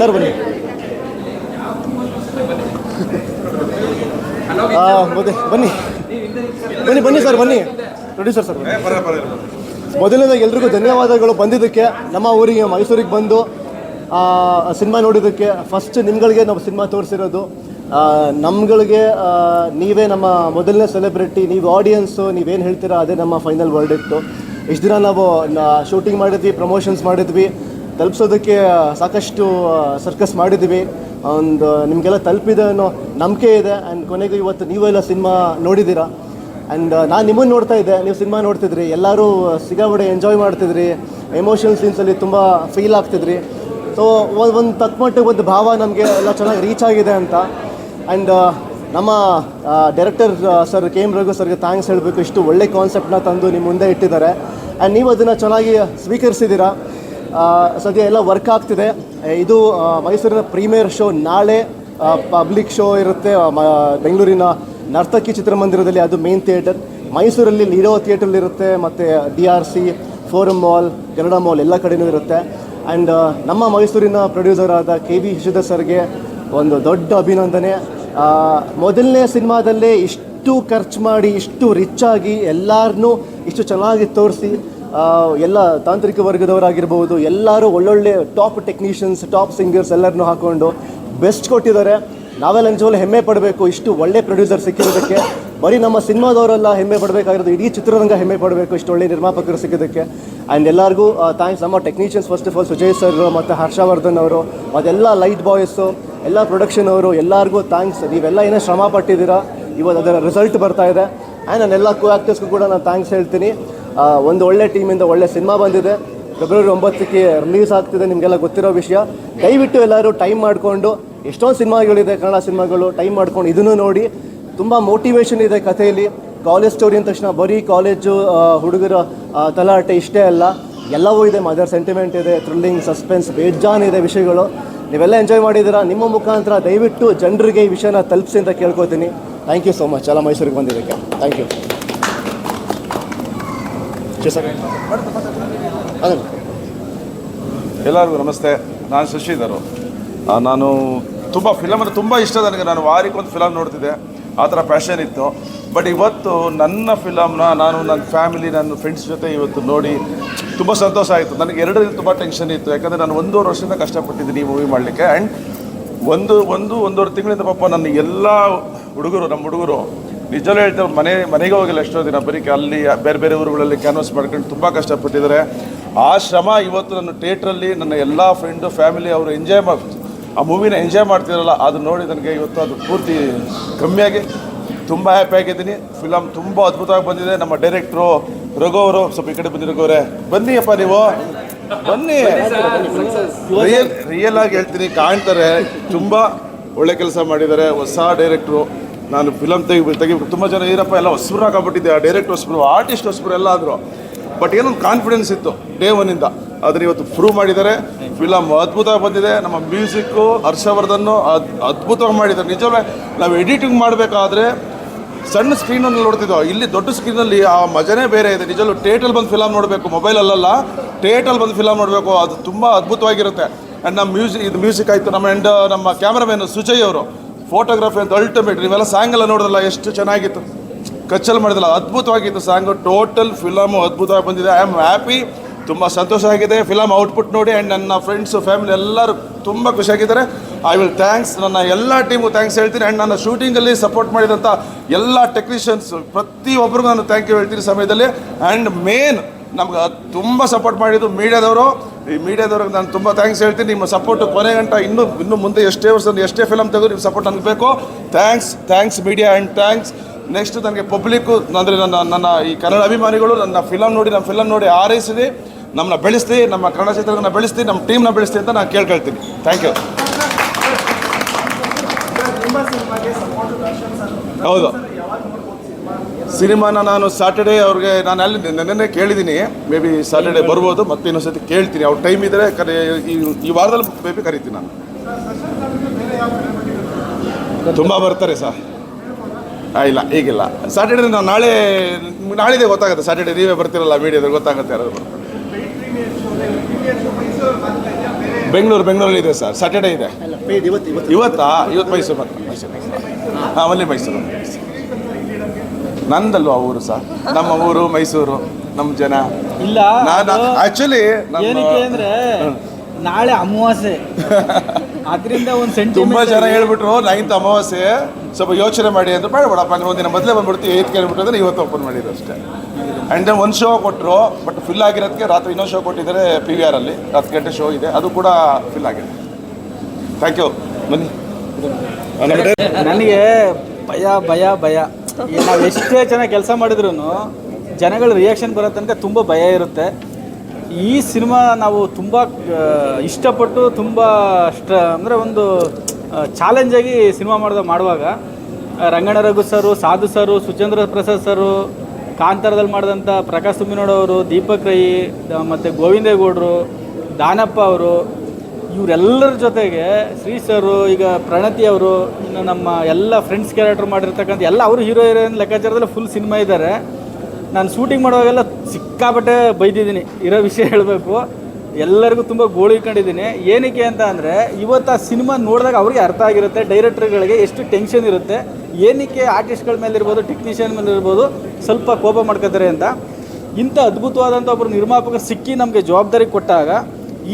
Sir ಬನ್ನಿ. ಮತ್ತೆ ಬನ್ನಿ. ಬನ್ನಿ ಬನ್ನಿ ಸರ್ ಬನ್ನಿ. ನೋಡಿ ಸರ್ ಸರ್ ಮೊದಲನೇದಾಗಿ ಎಲ್ರಿಗೂ ಧನ್ಯವಾದಗಳು ಬಂದಿದ್ದಕ್ಕೆ. ನಮ್ಮ ಊರಿಗೆ ಮೈಸೂರಿಗೆ ಬಂದು ಸಿನಿಮಾ ನೋಡಿದ್ದಕ್ಕೆ. ಫಸ್ಟ್ ನಿಮ್ಗಳಿಗೆ ನಾವು ಸಿನಿಮಾ ತೋರಿಸಿರೋದು. ನಮ್ಗಳಿಗೆ ನೀವೇ ನಮ್ಮ ಮೊದಲನೇ ಸೆಲೆಬ್ರಿಟಿ ನೀವು ಆಡಿಯನ್ಸು ನೀವೇನು ಹೇಳ್ತೀರಾ ಅದೇ ನಮ್ಮ ಫೈನಲ್ ವರ್ಡಿಕ್ಟು ಇಷ್ಟು ದಿನ ನಾವು ಶೂಟಿಂಗ್ ಮಾಡಿದ್ವಿ ಪ್ರಮೋಷನ್ಸ್ ಮಾಡಿದ್ವಿ. ತಲುಪಿಸೋದಕ್ಕೆ ಸಾಕಷ್ಟು ಸರ್ಕಸ್ ಮಾಡಿದ್ವಿ. ಒಂದು ನಿಮಗೆಲ್ಲ ತಲುಪಿದೆ ಅನ್ನೋ ನಂಬಿಕೆ ಇದೆ. ಆ್ಯಂಡ್ ಕೊನೆಗೂ ಇವತ್ತು ನೀವೆಲ್ಲ ಸಿನಿಮಾ ನೋಡಿದ್ದೀರಾ. ಆ್ಯಂಡ್ ನಾನು ನಿಮ್ಮನ್ನು ನೋಡ್ತಾ ಇದ್ದೆ. ನೀವು ಸಿನಿಮಾ ನೋಡ್ತಿದ್ರಿ. ಎಲ್ಲರೂ ಸಿಗಾಬಡೆ ಎಂಜಾಯ್ ಮಾಡ್ತಿದ್ರಿ. ಎಮೋಷನಲ್ ಸೀನ್ಸಲ್ಲಿ ತುಂಬ ಫೀಲ್ ಆಗ್ತಿದ್ರಿ. ಸೊ ಒಂದು ತಕ್ಕ ಮಟ್ಟಿಗೆ ಒಂದು ಭಾವ ನಮಗೆ ಎಲ್ಲ ಚೆನ್ನಾಗಿ ರೀಚ್ ಆಗಿದೆ ಅಂತ. ಆ್ಯಂಡ್ ನಮ್ಮ director sir K M Raghu ಸರ್ಗೆ ಥ್ಯಾಂಕ್ಸ್ ಹೇಳಬೇಕು. ಇಷ್ಟು ಒಳ್ಳೆ ಕಾನ್ಸೆಪ್ಟನ್ನ ತಂದು ನಿಮ್ಮ ಮುಂದೆ ಇಟ್ಟಿದ್ದಾರೆ. ಆ್ಯಂಡ್ ನೀವು ಅದನ್ನು ಚೆನ್ನಾಗಿ ಸ್ವೀಕರಿಸಿದ್ದೀರಾ ಸದ್ಯ ಎಲ್ಲ ವರ್ಕ್ ಆಗ್ತಿದೆ. ಇದು ಮೈಸೂರಿನ ಪ್ರೀಮಿಯರ್ ಶೋ ನಾಳೆ ಪಬ್ಲಿಕ್ ಶೋ ಇರುತ್ತೆ. ಬೆಂಗಳೂರಿನ ನರ್ತಕಿ ಚಿತ್ರಮಂದಿರದಲ್ಲಿ ಅದು ಮೇನ್ ಥಿಯೇಟರ್ ಮೈಸೂರಲ್ಲಿ ಲೀಡೋ ಥಿಯೇಟರ್ ಇರುತ್ತೆ. ಮತ್ತು D R C forum mall Kannada mall ಎಲ್ಲ ಕಡೆಯೂ ಇರುತ್ತೆ. ಆ್ಯಂಡ್ ನಮ್ಮ ಮೈಸೂರಿನ ಪ್ರೊಡ್ಯೂಸರ್ ಆದ ಕೆ ವಿ ಯಶೋಧ ಸರ್ಗೆ ಒಂದು ದೊಡ್ಡ ಅಭಿನಂದನೆ. ಮೊದಲನೇ ಸಿನಿಮಾದಲ್ಲೇ ಇಷ್ಟು ಖರ್ಚು ಮಾಡಿ, ಇಷ್ಟು ರಿಚ್ ಆಗಿ ಎಲ್ಲರನ್ನೂ ಇಷ್ಟು ಚೆನ್ನಾಗಿ ತೋರಿಸಿ ಎಲ್ಲ ತಾಂತ್ರಿಕ ವರ್ಗದವರಾಗಿರ್ಬೋದು, ಎಲ್ಲರೂ ಒಳ್ಳೊಳ್ಳೆ ಟಾಪ್ ಟೆಕ್ನಿಷಿಯನ್ಸ್ ಟಾಪ್ ಸಿಂಗರ್ಸ್ ಎಲ್ಲರನ್ನೂ ಹಾಕೊಂಡು ಬೆಸ್ಟ್ ಕೊಟ್ಟಿದ್ದಾರೆ. ನಾವೆಲ್ಲ ನಿಜವಾಗ್ಲೂ ಹೆಮ್ಮೆ ಪಡಬೇಕು, ಇಷ್ಟು ಒಳ್ಳೆ ಪ್ರೊಡ್ಯೂಸರ್ ಸಿಕ್ಕಿರೋದಕ್ಕೆ. ಬರೀ ನಮ್ಮ ಸಿನಿಮಾದವರೆಲ್ಲ ಹೆಮ್ಮೆ ಪಡಬೇಕಾಗಿರೋದು, ಇಡೀ ಚಿತ್ರರಂಗ ಹೆಮ್ಮೆ ಪಡಬೇಕು, ಇಷ್ಟು ಒಳ್ಳೆ ನಿರ್ಮಾಪಕರು ಸಿಕ್ಕಿದ್ದಕ್ಕೆ. ಆ್ಯಂಡ್ ಎಲ್ಲರಿಗೂ ಥ್ಯಾಂಕ್ಸ್ ನಮ್ಮ technicians first of all Sujay sir ಮತ್ತು ಹರ್ಷವರ್ಧನ್ ಅವರು ಮತ್ತೆಲ್ಲ ಲೈಟ್ ಬಾಯ್ಸು ಎಲ್ಲ ಪ್ರೊಡಕ್ಷನ್ ಅವರು ಎಲ್ಲರಿಗೂ ಥ್ಯಾಂಕ್ಸ್ ನೀವೆಲ್ಲ ಏನೇ ಶ್ರಮ ಪಟ್ಟಿದ್ದೀರಾ ಇವತ್ತು ಅದರ ರಿಸಲ್ಟ್ ಬರ್ತಾ ಇದೆ. ಆ್ಯಂಡ್ ನಾನು ಎಲ್ಲ ಕೋ ಆ್ಯಕ್ಟರ್ಸ್ಗೂ ಕೂಡ ನಾನು ಥ್ಯಾಂಕ್ಸ್ ಹೇಳ್ತೀನಿ. ಒಂದು ಒಳ್ಳೆ ಟೀಮಿಂದ ಒಳ್ಳೆ ಸಿನಿಮಾ ಬಂದಿದೆ. ಫೆಬ್ರವರಿ ಒಂಬತ್ತಕ್ಕೆ ರಿಲೀಸ್ ಆಗ್ತಿದೆ ನಿಮಗೆಲ್ಲ ಗೊತ್ತಿರೋ ವಿಷಯ. ದಯವಿಟ್ಟು ಎಲ್ಲರೂ ಟೈಮ್ ಮಾಡಿಕೊಂಡು, ಎಷ್ಟೊಂದು ಸಿನಿಮಾಗಳಿದೆ ಕನ್ನಡ ಸಿನಿಮಾಗಳು ಟೈಮ್ ಮಾಡ್ಕೊಂಡು ಇದನ್ನು ನೋಡಿ. ತುಂಬ ಮೋಟಿವೇಶನ್ ಇದೆ ಕಥೆಯಲ್ಲಿ. ಕಾಲೇಜ್ ಸ್ಟೋರಿ ಅಂದ ತಕ್ಷಣ ಬರೀ ಕಾಲೇಜು ಹುಡುಗರ ತಲಾಟೆ ಇಷ್ಟೇ ಅಲ್ಲ. ಎಲ್ಲವೂ ಇದೆ ಮದರ್ ಸೆಂಟಿಮೆಂಟ್ ಇದೆ ಥ್ರಿಲ್ಲಿಂಗ್ ಸಸ್ಪೆನ್ಸ್ ಬೇಜಾನ್ ಇದೆ ವಿಷಯಗಳು. ನೀವೆಲ್ಲ ಎಂಜಾಯ್ ಮಾಡಿದ್ದೀರಾ? ನಿಮ್ಮ ಮುಖಾಂತರ ದಯವಿಟ್ಟು ಜನರಿಗೆ ಈ ವಿಷಯನ ತಲುಪಿಸಿ ಅಂತ ಕೇಳ್ಕೊತೀನಿ ಥ್ಯಾಂಕ್ ಯು ಸೋ ಮಚ್ ಎಲ್ಲ ಮೈಸೂರಿಗೆ ಬಂದಿದ್ದಕ್ಕೆ. ಥ್ಯಾಂಕ್ ಯು ಎಲ್ಲರಿಗೂ ನಮಸ್ತೆ. ನಾನು ಶಶಿಧರು. ನಾನು ತುಂಬ ಫಿಲಮ್ ಅಂದರೆ ತುಂಬ ಇಷ್ಟ ನನಗೆ. ನಾನು ವಾರಕ್ಕೊಂದು ಫಿಲಮ್ ನೋಡ್ತಿದ್ದೆ. ಆ ಥರ ಪ್ಯಾಷನ್ ಇತ್ತು. ಬಟ್ ಇವತ್ತು ನನ್ನ ಫಿಲಮ್ನ ನಾನು ನನ್ನ ಫ್ಯಾಮಿಲಿ ನನ್ನ ಫ್ರೆಂಡ್ಸ್ ಜೊತೆ ಇವತ್ತು ನೋಡಿ ತುಂಬ ಸಂತೋಷ ಆಯಿತು. ನನಗೆ ಎರಡರಿಂದ ತುಂಬ ಟೆನ್ಷನ್ ಇತ್ತು. ಯಾಕಂದರೆ ನಾನು ಒಂದೂವರೆ ವರ್ಷದಿಂದ ಕಷ್ಟಪಟ್ಟಿದ್ದೀನಿ ಈ ಮೂವಿ ಮಾಡಲಿಕ್ಕೆ. ಆ್ಯಂಡ್ ಒಂದು ಒಂದು, ಒಂದೂವರೆ ತಿಂಗಳಿಂದ ಪಾಪ ನನ್ನ ಎಲ್ಲ ಹುಡುಗರು, ನಮ್ಮ ಹುಡುಗರು ನಿಜವೇ ಹೇಳ್ತಾರೆ ಮನೆ, ಮನೆಗೆ ಹೋಗಿಲ್ಲ ಎಷ್ಟೋ ದಿನ ಬರೀಕೆ ಅಲ್ಲಿ, ಬೇರೆ ಬೇರೆ ಊರುಗಳಲ್ಲಿ ಕ್ಯಾನ್ವಸ್ ಮಾಡ್ಕೊಂಡು ತುಂಬ ಕಷ್ಟಪಟ್ಟಿದ್ದಾರೆ. ಆ ಶ್ರಮ ಇವತ್ತು ನನ್ನ ಥಿಯೇಟ್ರಲ್ಲಿ ನನ್ನ ಎಲ್ಲ ಫ್ರೆಂಡು ಫ್ಯಾಮಿಲಿ ಅವರು ಎಂಜಾಯ್ ಮಾಡಿ ಆ ಮೂವಿನ ಎಂಜಾಯ್ ಮಾಡ್ತಿರಲ್ಲ ಅದು ನೋಡಿ ನನಗೆ ಇವತ್ತು ಅದು ಪೂರ್ತಿ ಕಮ್ಮಿಯಾಗಿ ತುಂಬ ಹ್ಯಾಪಿ ಆಗಿದ್ದೀನಿ. ಫಿಲಮ್ ತುಂಬ ಅದ್ಭುತವಾಗಿ ಬಂದಿದೆ. ನಮ್ಮ ಡೈರೆಕ್ಟ್ರು ರಘು ಅವರು, ಸ್ವಲ್ಪ ಈ ಕಡೆ ಬಂದಿ ರಘು ಬನ್ನಿ ಬನ್ನಿಯಪ್ಪ ನೀವು. ಬನ್ನಿ. ರಿಯಲ್ ರಿಯಲ್ ಆಗಿ ಹೇಳ್ತೀನಿ. ಕಾಣ್ತಾರೆ. ತುಂಬ ಒಳ್ಳೆ ಕೆಲಸ ಮಾಡಿದ್ದಾರೆ. ಹೊಸ ಡೈರೆಕ್ಟ್ರು ನಾನು ಫಿಲಮ್ ತೆಗಿ ತೆಗಿಬೇಕು ತುಂಬ ಜನ ಏನಪ್ಪ ಎಲ್ಲ ಹೊಸಬ್ರು ಹಾಕಬಿಟ್ಟಿದ್ದೆ ಆ ಡೈರೆಕ್ಟ್ ಹೊಸಬ್ರು ಆರ್ಟಿಸ್ಟ್ ಹೊಸಬ್ರು ಎಲ್ಲ ಆದರು. ಬಟ್ ಏನೊಂದು ಕಾನ್ಫಿಡೆನ್ಸ್ ಇತ್ತು ಡೇ ಒನ್ನಿಂದ ಅದನ್ನ ಇವತ್ತು ಪ್ರೂವ್ ಮಾಡಿದ್ದಾರೆ. ಫಿಲಮ್ ಅದ್ಭುತವಾಗಿ ಬಂದಿದೆ. ನಮ್ಮ ಮ್ಯೂಸಿಕ್ಕು ಹರ್ಷವರ್ಧನ್ನು ಅದ್, ಅದ್ಭುತವಾಗಿ ಮಾಡಿದ್ದಾರೆ. ನಿಜವೇ ನಾವು ಎಡಿಟಿಂಗ್ ಮಾಡಬೇಕಾದ್ರೆ ಸಣ್ಣ ಸ್ಕ್ರೀನಲ್ಲಿ ನೋಡ್ತಿದ್ದೋ ಇಲ್ಲಿ ದೊಡ್ಡ ಸ್ಕ್ರೀನಲ್ಲಿ ಆ ಮಜನೇ ಬೇರೆ ಇದೆ. ನಿಜಲ್ಲೂ ಥಿಯೇಟರ್ ಬಂದು ಫಿಲಮ್ ನೋಡಬೇಕು ಮೊಬೈಲಲ್ಲ ಥಿಯೇಟರ್ ಬಂದು ಫಿಲಮ್ ನೋಡಬೇಕು. ಅದು ತುಂಬ ಅದ್ಭುತವಾಗಿರುತ್ತೆ. ಆ್ಯಂಡ್ ನಮ್ಮ ಮ್ಯೂಸಿಕ್ ಇದು ಮ್ಯೂಸಿಕ್ ಆಯಿತು. ನಮ್ಮ ಆ್ಯಂಡ್ ನಮ್ಮ ಕ್ಯಾಮ್ರಾಮನ್ ಸುಜಯ್ ಅವರು ಫೋಟೋಗ್ರಫಿ ಅಂತ ಅಲ್ಟಿಮೇಟ್ ನೀವೆಲ್ಲ ಸಾಂಗ್ ಎಲ್ಲ ನೋಡಿದ್ರಲ್ಲ, ಎಷ್ಟು ಚೆನ್ನಾಗಿತ್ತು. ಕಚ್ಚಲ್ ಮಾಡಿದಲ್ಲ ಅದ್ಭುತವಾಗಿತ್ತು ಸಾಂಗು ಟೋಟಲ್ ಫಿಲಮು ಅದ್ಭುತವಾಗಿ ಬಂದಿದೆ. ಐ ಆಮ್ ಹ್ಯಾಪಿ ತುಂಬ ಸಂತೋಷ ಆಗಿದೆ. ಫಿಲಮ್ ಔಟ್ಪುಟ್ ನೋಡಿ ಆ್ಯಂಡ್ ನನ್ನ ಫ್ರೆಂಡ್ಸು ಫ್ಯಾಮಿಲಿ ಎಲ್ಲರೂ ತುಂಬ ಖುಷಿಯಾಗಿದ್ದಾರೆ. ಐ ವಿಲ್ ಥ್ಯಾಂಕ್ಸ್ ನನ್ನ ಎಲ್ಲ ಟೀಮು ಥ್ಯಾಂಕ್ಸ್ ಹೇಳ್ತೀನಿ. ಆ್ಯಂಡ್ ನನ್ನ ಶೂಟಿಂಗಲ್ಲಿ ಸಪೋರ್ಟ್ ಮಾಡಿದಂಥ ಎಲ್ಲ ಟೆಕ್ನಿಷಿಯನ್ಸ್ ಪ್ರತಿಯೊಬ್ಬರಿಗೂ ನಾನು ಥ್ಯಾಂಕ್ ಯು ಹೇಳ್ತೀನಿ ಸಮಯದಲ್ಲಿ. ಆ್ಯಂಡ್ ಮೇನ್ ನಮ್ಗೆ ತುಂಬ ಸಪೋರ್ಟ್ ಮಾಡಿದ್ದು ಮೀಡಿಯಾದವರು. ಈ ಮೀಡಿಯಾದವ್ರಿಗೆ ನಾನು ತುಂಬ ಥ್ಯಾಂಕ್ಸ್ ಹೇಳ್ತೀನಿ. ನಿಮ್ಮ ಸಪೋರ್ಟ್ ಕೊನೆ ಗಂಟ ಇನ್ನೂ, ಇನ್ನು ಮುಂದೆ ಎಷ್ಟೇ ವರ್ಷ ಎಷ್ಟೇ ಫಿಲಮ್ ತೆಗೆದು ನಿಮ್ಮ ಸಪೋರ್ಟ್ ನನಗೆ ಬೇಕು. Thanks thanks media and thanks next ನನಗೆ ಪಬ್ಲಿಕ್ಕು ಅಂದರೆ ನನ್ನ ನನ್ನ ಈ ಕನ್ನಡ ಅಭಿಮಾನಿಗಳು, ನನ್ನ ಫಿಲಮ್ ನೋಡಿ, ನಮ್ಮ ಫಿಲಮ್ ನೋಡಿ ಆರೈಸಿದೆ ನಮ್ಮನ್ನ ಬೆಳೆಸ್ತಿ ನಮ್ಮ ಕನ್ನಡ ಚಿತ್ರಗಳನ್ನ ಬೆಳೆಸ್ತಿ ನಮ್ಮ ಟೀಮ್ನ ಬೆಳೆಸ್ತಿ ಅಂತ ನಾನು ಕೇಳ್ಕೊಳ್ತೀನಿ. ಥ್ಯಾಂಕ್ ಯು ಹೌದು. ಸಿನಿಮಾನ ನಾನು ಸ್ಯಾಟರ್ಡೇ ಅವ್ರಿಗೆ ನಾನು ಅಲ್ಲಿ ನೆನ್ನೆ ಕೇಳಿದ್ದೀನಿ. ಮೇ ಬಿ ಸ್ಯಾಟರ್ಡೆ ಬರ್ಬೋದು ಮತ್ತೆ ಇನ್ನೊಂದ್ಸತಿ ಕೇಳ್ತೀನಿ. ಅವ್ರ ಟೈಮ್ ಇದ್ದರೆ ಕರೆ ಈ ಈ ವಾರದಲ್ಲಿ ಮೇ ಬಿ ಕರಿತೀನಿ ನಾನು. ತುಂಬ ಬರ್ತಾರೆ ಸರ್. ಇಲ್ಲ ಈಗಿಲ್ಲ. ಸ್ಯಾಟರ್ಡೇ ನಾನು ನಾಳೆ ನಾಳಿದೆ ಗೊತ್ತಾಗುತ್ತೆ. ಸ್ಯಾಟರ್ಡೇ ನೀವೇ ಬರ್ತಿರಲ್ಲ ಮೀಡಿಯಾದಲ್ಲಿ ಗೊತ್ತಾಗುತ್ತೆ ಯಾರಾದ್ರು. ಬರ್ತಾರೆ ಬೆಂಗಳೂರು ಬೆಂಗಳೂರಲ್ಲಿ ಇದೆ ಸರ್. ಸ್ಯಾಟರ್ಡೇ ಇದೆ. ಇವತ್ತು ಇವತ್ತು. ಮೈಸೂರು ಬರ್ತಾರೆ ಮೈಸೂರು. ಹಾಂ ಅಲ್ಲಿ ಮೈಸೂರು. ನಂದಲ್ವಾ ಊರು ಸರ್? ನಮ್ಮ ಊರು ಮೈಸೂರು ನಮ್ಮ ಜನ. ಇಲ್ಲ ನಾನು ಆಕ್ಚುಲಿ ಏನಕ್ಕೆ ಅಂದ್ರೆ ನಾಳೆ ಅಮಾವಾಸ್ಯೆ. ಅದರಿಂದ ಒಂದು ಸೆಂಟ್ ತುಂಬಾ ಜನ ಹೇಳ್ಬಿಟ್ರು ನೈನ್ತ್ ಅಮಾವಾಸ್ಯೆ ಸ್ವಲ್ಪ ಯೋಚನೆ ಮಾಡಿ ಅಂತ. ಬೇಡ ಬೇಡಪ್ಪ ಅಂದ್ರೆ ಒಂದಿನ ಮೊದಲೇ ಬಂದ್ಬಿಡ್ತೀವಿ ಏತ್ ಕೇಳ್ಬಿಟ್ಟು ಅಂದ್ರೆ ಇವತ್ತು ಓಪನ್ ಮಾಡಿದ್ರು ಅಷ್ಟೇ. ಆ್ಯಂಡ್ ಒಂದು ಶೋ ಕೊಟ್ಟರು ಬಟ್ ಫಿಲ್ ಆಗಿರೋದಕ್ಕೆ ರಾತ್ರಿ ಇನ್ನೊಂದು ಶೋ ಕೊಟ್ಟಿದ್ದಾರೆ ಪಿ ವಿ ಆರಲ್ಲಿ ಹತ್ತು ಗಂಟೆ ಶೋ ಇದೆ. ಅದು ಕೂಡ ಫಿಲ್ ಆಗಿದೆ. ಥ್ಯಾಂಕ್ ಯು ಬನ್ನಿ. ನನಗೆ ಭಯ ಭಯ ಭಯ. ನಾವು ಎಷ್ಟೇ ಚೆನ್ನಾಗಿ ಕೆಲಸ ಮಾಡಿದ್ರು ಜನಗಳ ರಿಯಾಕ್ಷನ್ ಬರೋ ತನಕ ತುಂಬ ಭಯ ಇರುತ್ತೆ. ಈ ಸಿನಿಮಾ ನಾವು ತುಂಬ ಇಷ್ಟಪಟ್ಟು ತುಂಬ ಸ್ಟ್ರ, ಅಂದರೆ ಒಂದು ಚಾಲೆಂಜಾಗಿ ಸಿನಿಮಾ ಮಾಡಿದ, ಮಾಡುವಾಗ ರಂಗಣ್ಣ ರಘು ಸರು, ಸಾಧು ಸರು, ಸುಚೇಂದ್ರ ಪ್ರಸಾದ್ ಸರು ಕಾಂತಾರದಲ್ಲಿ ಮಾಡಿದಂಥ ಪ್ರಕಾಶ್ ತುಮ್ಮಿನೋಡವರು ದೀಪಕ್ ರೈ ಮತ್ತು ಗೋವಿಂದೇಗೌಡರು ದಾನಪ್ಪ ಅವರು, ಇವರೆಲ್ಲರ ಜೊತೆಗೆ ಶ್ರೀ ಸರು ಈಗ ಪ್ರಣತಿ ಅವರು, ಇನ್ನು ನಮ್ಮ ಎಲ್ಲ ಫ್ರೆಂಡ್ಸ್ ಕ್ಯಾರೆಕ್ಟರ್ ಮಾಡಿರ್ತಕ್ಕಂಥ ಎಲ್ಲ ಅವರು ಹೀರೋ ಹೀರೋಯಿನ್ ಲೆಕ್ಕಾಚಾರದಲ್ಲಿ ಫುಲ್ ಸಿನಿಮಾ ಇದ್ದಾರೆ. ನಾನು ಶೂಟಿಂಗ್ ಮಾಡುವಾಗೆಲ್ಲ ಸಿಕ್ಕಾಪಟ್ಟೆ ಬೈದಿದ್ದೀನಿ. ಇರೋ ವಿಷಯ ಹೇಳಬೇಕು. ಎಲ್ಲರಿಗೂ ತುಂಬ ಗೋಳಿಕೊಂಡಿದ್ದೀನಿ ಏನಕ್ಕೆ ಅಂತ ಅಂದರೆ, ಇವತ್ತು ಆ ಸಿನಿಮಾ ನೋಡಿದಾಗ ಅವ್ರಿಗೆ ಅರ್ಥ ಆಗಿರುತ್ತೆ, ಡೈರೆಕ್ಟರ್ಗಳಿಗೆ ಎಷ್ಟು ಟೆನ್ಷನ್ ಇರುತ್ತೆ, ಏನಕ್ಕೆ ಆರ್ಟಿಸ್ಟ್ಗಳ ಮೇಲೆ ಇರ್ಬೋದು, ಟೆಕ್ನಿಷಿಯನ್ ಮೇಲೆ ಇರ್ಬೋದು ಸ್ವಲ್ಪ ಕೋಪ ಮಾಡ್ಕೋತಾರೆ ಅಂತ. ಇಂಥ ಅದ್ಭುತವಾದಂಥ ಒಬ್ಬರು ನಿರ್ಮಾಪಕರು ಸಿಕ್ಕಿ ನಮಗೆ ಜವಾಬ್ದಾರಿ ಕೊಟ್ಟಾಗ,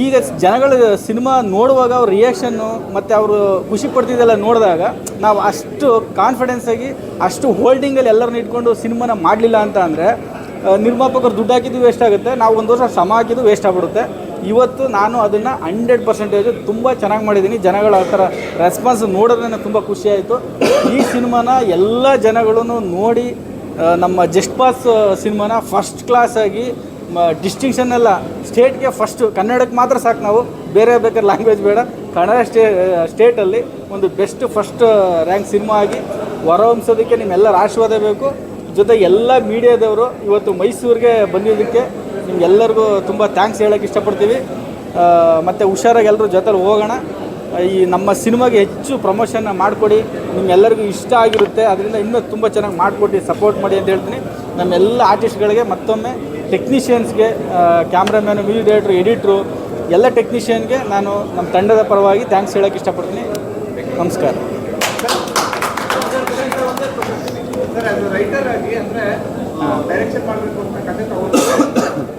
ಈಗ ಜನಗಳ ಸಿನಿಮಾ ನೋಡುವಾಗ ಅವ್ರ ರಿಯಾಕ್ಷನ್ನು ಮತ್ತು ಅವರು ಖುಷಿ ಪಡ್ತಿದ್ದೆಲ್ಲ ನೋಡಿದಾಗ, ನಾವು ಅಷ್ಟು ಕಾನ್ಫಿಡೆನ್ಸ್ ಆಗಿ, ಅಷ್ಟು ಹೋಲ್ಡಿಂಗಲ್ಲಿ ಎಲ್ಲರನ್ನ ಇಟ್ಕೊಂಡು ಸಿನಿಮಾನ ಮಾಡಲಿಲ್ಲ ಅಂತ ಅಂದರೆ ನಿರ್ಮಾಪಕರು ದುಡ್ಡು ಹಾಕಿದ್ದು ವೇಸ್ಟ್ ಆಗುತ್ತೆ, ನಾವು ಒಂದು ವರ್ಷ ಶ್ರಮ ಹಾಕಿದ್ದು ವೇಸ್ಟ್ ಆಗ್ಬಿಡುತ್ತೆ. ಇವತ್ತು ನಾನು ಅದನ್ನು ಹಂಡ್ರೆಡ್ ಪರ್ಸೆಂಟೇಜ್ ತುಂಬ ಚೆನ್ನಾಗಿ ಮಾಡಿದ್ದೀನಿ ಜನಗಳು ಆ ಥರ ರೆಸ್ಪಾನ್ಸ್ ನೋಡಿದ್ರೆ ನನಗೆ ತುಂಬ ಖುಷಿಯಾಯಿತು ಈ ಸಿನಿಮಾನ ಎಲ್ಲ ಜನಗಳೂ ನೋಡಿ ನಮ್ಮ ಜಸ್ಟ್ ಪಾಸ್ ಸಿನಿಮಾನ ಫಸ್ಟ್ ಕ್ಲಾಸಾಗಿ ಡಿಸ್ಟಿಂಕ್ಷನ್ ಎಲ್ಲ ಸ್ಟೇಟ್ಗೆ ಫಸ್ಟು ಕನ್ನಡಕ್ಕೆ ಮಾತ್ರ ಸಾಕು ನಾವು. ಬೇರೆ ಬೇಕಾದ್ರೆ ಲ್ಯಾಂಗ್ವೇಜ್ ಬೇಡ. ಕನ್ನಡ ಸ್ಟೇ ಸ್ಟೇಟಲ್ಲಿ ಒಂದು ಬೆಸ್ಟ್ ಫಸ್ಟ್ ರ್ಯಾಂಕ್ ಸಿನಿಮಾ ಆಗಿ ಹೊರಹೊಮ್ಸೋದಕ್ಕೆ ನಿಮ್ಮೆಲ್ಲರ ಆಶೀರ್ವಾದ ಬೇಕು. ಜೊತೆಗೆ ಎಲ್ಲ ಮೀಡಿಯಾದವರು ಇವತ್ತು ಮೈಸೂರಿಗೆ ಬಂದಿದ್ದಕ್ಕೆ ನಿಮ್ಗೆಲ್ಲರಿಗೂ ತುಂಬ ಥ್ಯಾಂಕ್ಸ್ ಹೇಳೋಕ್ಕೆ ಇಷ್ಟಪಡ್ತೀವಿ. ಮತ್ತು ಹುಷಾರಾಗಿ ಎಲ್ಲರೂ ಜೊತೆಲಿ ಹೋಗೋಣ. ಈ ನಮ್ಮ ಸಿನಿಮಾಗೆ ಹೆಚ್ಚು ಪ್ರಮೋಷನ್ನ ಮಾಡಿಕೊಡಿ. ನಿಮ್ಗೆಲ್ಲರಿಗೂ ಇಷ್ಟ ಆಗಿರುತ್ತೆ. ಅದರಿಂದ ಇನ್ನೂ ತುಂಬ ಚೆನ್ನಾಗಿ ಮಾಡಿಕೊಡಿ ಸಪೋರ್ಟ್ ಮಾಡಿ ಅಂತ ಹೇಳ್ತೀನಿ. ನಮ್ಮೆಲ್ಲ ಆರ್ಟಿಸ್ಟ್ಗಳಿಗೆ ಮತ್ತೊಮ್ಮೆ ಟೆಕ್ನಿಷಿಯನ್ಸ್ಗೆ ಕ್ಯಾಮ್ರಾಮ್ಯಾನು ಡೈರೆಕ್ಟ್ರು ಎಡಿಟ್ರು ಎಲ್ಲ ಟೆಕ್ನಿಷಿಯನ್ಗೆ ನಾನು ನಮ್ಮ ತಂಡದ ಪರವಾಗಿ ಥ್ಯಾಂಕ್ಸ್ ಹೇಳೋಕ್ಕೆ ಇಷ್ಟಪಡ್ತೀನಿ. ನಮಸ್ಕಾರ. ರೈಟರ್ ಆಗಿ ಅಂದರೆ ಡೈರೆಕ್ಷನ್ ಮಾಡಬೇಕು ಅಂತ ಕಥೆ ತಗೊಂಡ್ರೆ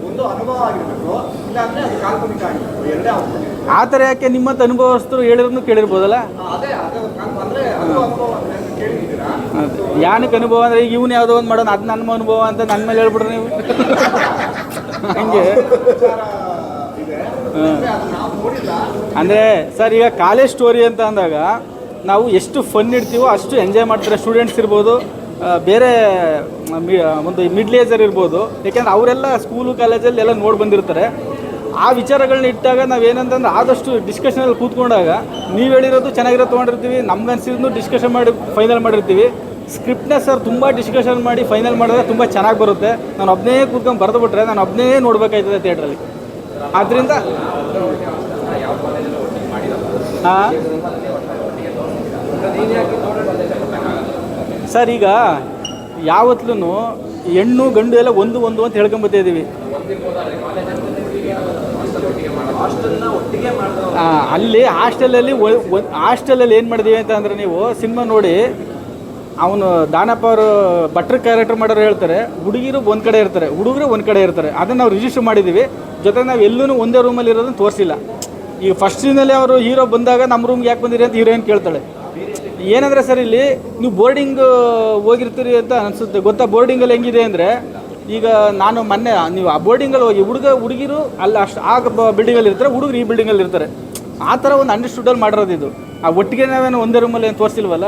ಒಂದು ಅನುಭವ ಆಗಿರ್ಬೇಕು ಇಲ್ಲಾಂದ್ರೆ ಅದು ಕಾಲ್ಪನಿಕ ಆಗಿರ್ಬೇಕು. ಎರಡೇ ಆಗ್ಬೋದು ಆ ಥರ ಯಾಕೆ ನಿಮ್ಮಂತ ಅನುಭವಸ್ಥರು ಹೇಳಿದ್ರು ಕೇಳಿರ್ಬೋದಲ್ಲ? ಅದೇ ಅದೇ ಅಂದ್ರೆ ಅದು ಅನುಭವ ಕೇಳಿದ್ದೀರಾ? ಯಾನಕ್ಕೆ ಅನುಭವ ಅಂದರೆ ಈಗ ಇವನು ಯಾವುದೋ ಒಂದು ಮಾಡೋಣ ಅದು ನನ್ನ ಅನುಭವ ಅಂತ ನನ್ನ ಮೇಲೆ ಹೇಳ್ಬಿಡ್ರಿ ನೀವು? ಹಂಗೆ? ಅಂದ್ರೆ ಸರ್ ಈಗ ಕಾಲೇಜ್ ಸ್ಟೋರಿ ಅಂತ ಅಂದಾಗ ನಾವು ಎಷ್ಟು ಫನ್ ಇಡ್ತೀವೋ ಅಷ್ಟು ಎಂಜಾಯ್ ಮಾಡ್ತಾರೆ ಸ್ಟೂಡೆಂಟ್ಸ್ ಇರ್ಬೋದು. ಬೇರೆ ಒಂದು ಮಿಡ್ಲ್ ಏಜರ್ ಇರ್ಬೋದು. ಯಾಕೆಂದ್ರೆ ಅವರೆಲ್ಲ ಸ್ಕೂಲು ಕಾಲೇಜಲ್ಲಿ ಎಲ್ಲ ನೋಡಿ ಬಂದಿರ್ತಾರೆ. ಆ ವಿಚಾರಗಳನ್ನ ಇಟ್ಟಾಗ ನಾವೇನಂತಂದ್ರೆ ಆದಷ್ಟು ಡಿಸ್ಕಷನಲ್ಲಿ ಕೂತ್ಕೊಂಡಾಗ ನೀವು ಹೇಳಿರೋದು ಚೆನ್ನಾಗಿರೋ ತೊಗೊಂಡಿರ್ತೀವಿ ನಮ್ಗೆ ಅನ್ಸಿದ್ದು ಡಿಸ್ಕಷನ್ ಮಾಡಿ ಫೈನಲ್ ಮಾಡಿರ್ತೀವಿ. ಸ್ಕ್ರಿಪ್ಟ್ನ ಸರ್ ತುಂಬ ಡಿಸ್ಕಷನ್ ಮಾಡಿ ಫೈನಲ್ ಮಾಡಿದ್ರೆ ತುಂಬ ಚೆನ್ನಾಗಿ ಬರುತ್ತೆ. ನಾನು ಒಬ್ಬನೇ ಕೂತ್ಕೊಂಡು ಬರೆದು ಬಿಟ್ರೆ ನಾನು ಒಬ್ಬನೇ ನೋಡ್ಬೇಕಾಯ್ತದೆ ಥಿಯೇಟ್ರಲ್ಲಿ ಆದ್ದರಿಂದ ಹಾಂ ಸರ್, ಈಗ ಯಾವತ್ತೂ ಹೆಣ್ಣು, ಗಂಡು ಎಲ್ಲ ಒಂದು ಒಂದು ಅಂತ ಹೇಳ್ಕೊಂಬತ್ತಾ ಇದ್ದೀವಿ ಅಲ್ಲಿ ಹಾಸ್ಟೆಲಲ್ಲಿ ಹಾಸ್ಟೆಲಲ್ಲಿ ಏನು ಮಾಡಿದೀವಿ ಅಂತ ಅಂದರೆ ನೀವು ಸಿನಿಮಾ ನೋಡಿ, ಅವನು ದಾನಪ್ಪ ಅವರು ಭಟ್ರ ಕ್ಯಾರೆಕ್ಟರ್ ಮಾಡೋರು ಹೇಳ್ತಾರೆ, ಹುಡುಗಿರು ಒಂದು ಕಡೆ ಇರ್ತಾರೆ, ಹುಡುಗರು ಒಂದು ಕಡೆ ಇರ್ತಾರೆ, ಅದನ್ನು ನಾವು ರಿಜಿಸ್ಟರ್ ಮಾಡಿದ್ದೀವಿ ಜೊತೆಗೆ ನಾವು ಎಲ್ಲೂ ಒಂದೇ ರೂಮಲ್ಲಿ ಇರೋದನ್ನು ತೋರಿಸಿಲ್ಲ. ಈಗ ಫಸ್ಟ್ ಸೀನಲ್ಲಿ ಅವರು ಹೀರೋ ಬಂದಾಗ ನಮ್ಮ ರೂಮ್ಗೆ ಯಾಕೆ ಬಂದಿರಿ ಅಂತ ಹೀರೋಯಿನ್ ಕೇಳ್ತಾಳೆ? ಏನಂದ್ರೆ ಸರ್ ಇಲ್ಲಿ ನೀವು ಬೋರ್ಡಿಂಗ್ ಹೋಗಿರ್ತೀರಿ ಅಂತ ಅನಿಸುತ್ತೆ. ಗೊತ್ತಾ ಬೋರ್ಡಿಂಗಲ್ಲಿ ಹೆಂಗಿದೆ ಅಂದರೆ ಈಗ ನಾನು ಮೊನ್ನೆ, ನೀವು ಆ ಬೋರ್ಡಿಂಗಲ್ಲಿ ಹೋಗಿ ಹುಡುಗ, ಹುಡುಗಿರು ಅಲ್ಲಿ ಅಷ್ಟು ಆ ಬಿಲ್ಡಿಂಗಲ್ಲಿ ಇರ್ತಾರೆ, ಹುಡುಗರು ಈ ಬಿಲ್ಡಿಂಗಲ್ಲಿ ಇರ್ತಾರೆ. ಆ ಥರ ಒಂದು ಅಂಡರ್ಸ್ಟುಡಲ್ಲಿ ಮಾಡಿರೋದು ಇದು. ಆ ಒಟ್ಟಿಗೆ ನಾವೇನು ಒಂದೇ ರೂಮಲ್ಲಿ ಏನು ತೋರಿಸಿಲ್ವಲ್ಲ?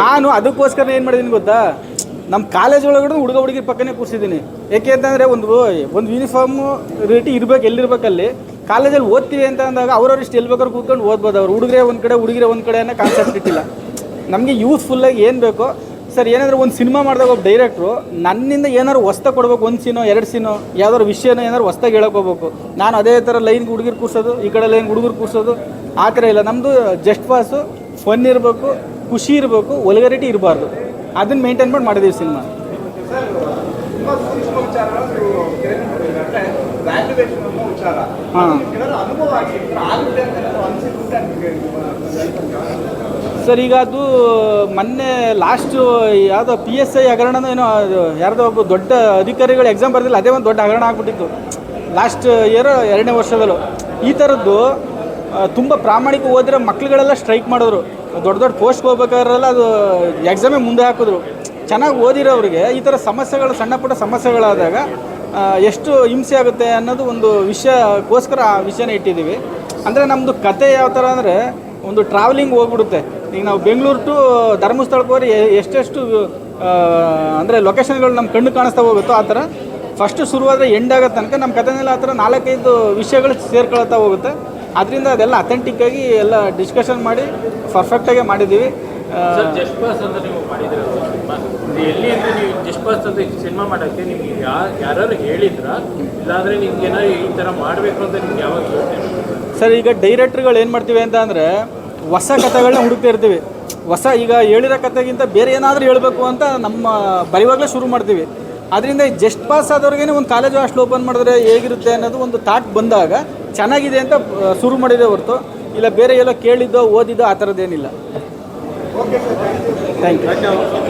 ನಾನು ಅದಕ್ಕೋಸ್ಕರ ಏನು ಮಾಡಿದ್ದೀನಿ ಗೊತ್ತಾ? ನಮ್ಮ ಕಾಲೇಜ್ ಒಳಗಡೆ ಹುಡುಗ, ಹುಡುಗಿ ಪಕ್ಕನೇ ಕೂರಿಸಿದ್ದೀನಿ ಏಕೆ ಅಂತಂದರೆ ಒಂದು ಒಂದು ಯೂನಿಫಾರ್ಮ್ ರೇಟಿ ಇರ್ಬೇಕು, ಎಲ್ಲಿರ್ಬೇಕಲ್ಲಿ? ಕಾಲೇಜಲ್ಲಿ ಓದ್ತೀವಿ ಅಂತ ಅಂದಾಗ ಅವ್ರವ್ರು ಇಷ್ಟು ಬೇಕಾದ್ರೂ ಕೂತ್ಕೊಂಡು ಓದ್ಬೋದು ಅವ್ರು. ಹುಡುಗರೇ ಒಂದು ಕಡೆ, ಹುಡುಗಿರೆ ಒಂದು ಕಡೆ ಅನ್ನೋ ಕಾನ್ಸೆಪ್ಟ್ ಇಟ್ಟಿಲ್ಲ. ನಮಗೆ ಯೂಸ್ಫುಲ್ಲಾಗಿ ಏನು ಬೇಕೋ, ಸರ್, ಏನಾದರೂ ಒಂದು ಸಿನಿಮಾ ಮಾಡಿದಾಗ ಒಬ್ಬ ಡೈರೆಕ್ಟ್ರು ನನ್ನಿಂದ ಏನಾದ್ರು ಹೊಸ್ತ ಕೊಡ್ಬೇಕು, ಒಂದು ಸೀನೋ ಎರಡು ಸೀನೋ ಯಾವ್ದಾದ್ರು ವಿಷಯನ ಏನಾದ್ರು ಹೊಸ್ದಾಗಿ ಹೇಳ್ಕೋಬೇಕು ನಾನು ಅದೇ ಥರ ಲೈನ್ಗೆ ಹುಡುಗಿರು ಕೂರ್ಸೋದು, ಈ ಕಡೆ ಲೈನ್ ಹುಡುಗರು ಕೂರ್ಸೋದು, ಆ ಥರ ಇಲ್ಲ. ನಮ್ಮದು ಜಸ್ಟ್ ಪಾಸು ಫನ್ ಇರಬೇಕು, ಖುಷಿ ಇರಬೇಕು, ಒಲಗರಿಟಿ ಇರಬಾರ್ದು. ಅದನ್ನು ಮೇಂಟೈನ್ ಮಾಡಿ ಮಾಡಿದ್ದೀವಿ ಸಿನಿಮಾ. ಸರ್ ಈಗ ಅದು ಮೊನ್ನೆ ಲಾಸ್ಟು ಯಾವುದೋ ಪಿ ಎಸ್ ಐ ಹಗರಣನೋ ಏನೋ ಯಾರ್ದೋ ಒಬ್ಬ ದೊಡ್ಡ ಅಧಿಕಾರಿಗಳು ಎಕ್ಸಾಮ್ ಬರೆದಿಲ್ಲ ಅದೇ ಒಂದು ದೊಡ್ಡ ಹಗರಣ ಆಗ್ಬಿಟ್ಟಿತ್ತು. ಲಾಸ್ಟ್ ಇಯರ್ ಎರಡನೇ ವರ್ಷದಲ್ಲೂ. ಈ ಥರದ್ದು ತುಂಬ ಪ್ರಾಮಾಣಿಕ ಓದಿರೋ ಮಕ್ಳುಗಳೆಲ್ಲ ಸ್ಟ್ರೈಕ್ ಮಾಡಿದ್ರು. ದೊಡ್ಡ ದೊಡ್ಡ ಪೋಸ್ಟ್ಗೆ ಹೋಗ್ಬೇಕಾದ್ರೆಲ್ಲ ಅದು ಎಕ್ಸಾಮೇ ಮುಂದೆ ಹಾಕಿದ್ರು. ಚೆನ್ನಾಗಿ ಓದಿರೋರಿಗೆ ಈ ಥರ ಸಮಸ್ಯೆಗಳು ಸಣ್ಣ ಪುಟ್ಟ ಸಮಸ್ಯೆಗಳಾದಾಗ ಎಷ್ಟು ಹಿಂಸೆ ಆಗುತ್ತೆ ಅನ್ನೋದು ಒಂದು ವಿಷಯಕ್ಕೋಸ್ಕರ ಆ ವಿಷಯನ ಇಟ್ಟಿದ್ದೀವಿ. ಅಂದರೆ ನಮ್ಮದು ಕತೆ ಯಾವ ಥರ ಅಂದರೆ ಒಂದು ಟ್ರಾವೆಲಿಂಗ್ ಹೋಗ್ಬಿಡುತ್ತೆ. ಈಗ ನಾವು ಬೆಂಗಳೂರು ಟು ಧರ್ಮಸ್ಥಳಕ್ಕೆ ಹೋದ್ರೆ ಎಷ್ಟೆಷ್ಟು ಅಂದರೆ ಲೊಕೇಶನ್ಗಳು ನಮ್ಮ ಕಣ್ಣು ಕಾಣಿಸ್ತಾ ಹೋಗುತ್ತೋ ಆ ಥರ ಫಸ್ಟು ಶುರುವಾದರೆ ಎಂಡ್ ಆಗೋ ತನಕ ನಮ್ಮ ಕಥೆನಲ್ಲಿ ಆ ಥರ ನಾಲ್ಕೈದು ವಿಷಯಗಳು ಸೇರ್ಕೊಳ್ತಾ ಹೋಗುತ್ತೆ. ಅದರಿಂದ ಅದೆಲ್ಲ ಅಥೆಂಟಿಕ್ಕಾಗಿ ಎಲ್ಲ ಡಿಸ್ಕಷನ್ ಮಾಡಿ ಪರ್ಫೆಕ್ಟಾಗೆ ಮಾಡಿದ್ದೀವಿ. ಸಿನಿಮಾ ಹೇಳಿದ್ರ? ಇಲ್ಲಾಂದರೆ ಈ ಥರ ಮಾಡಬೇಕು ಅಂತ ನಿಮ್ಗೆ ಯಾವಾಗ ಸರ್, ಈಗ ಡೈರೆಕ್ಟ್ರುಗಳು ಏನು ಮಾಡ್ತೀವಿ ಅಂತ ಅಂದರೆ ಹೊಸ ಕಥೆಗಳನ್ನ ಹುಡುಕ್ತಾ ಇರ್ತೀವಿ. ಹೊಸ, ಈಗ ಹೇಳಿರೋ ಕಥೆಗಿಂತ ಬೇರೆ ಏನಾದರೂ ಹೇಳಬೇಕು ಅಂತ ನಮ್ಮ ಬರೆಯುವಾಗಲೇ ಶುರು ಮಾಡ್ತೀವಿ. ಅದರಿಂದ ಜಸ್ಟ್ ಪಾಸ್ ಆದವ್ರಿಗೇನೆ ಒಂದು ಕಾಲೇಜು ಹಾಸ್ಟೆಲ್ ಓಪನ್ ಮಾಡಿದ್ರೆ ಹೇಗಿರುತ್ತೆ ಅನ್ನೋದು ಒಂದು ಥಾಟ್ ಬಂದಾಗ ಚೆನ್ನಾಗಿದೆ ಅಂತ ಶುರು ಮಾಡಿದೆ ಹೊರತು. ಇಲ್ಲ ಬೇರೆ ಎಲ್ಲೋ ಕೇಳಿದ್ದೋ, ಓದಿದ್ದೋ ಆ ಥರದ್ದೇನಿಲ್ಲ ಥ್ಯಾಂಕ್ ಯು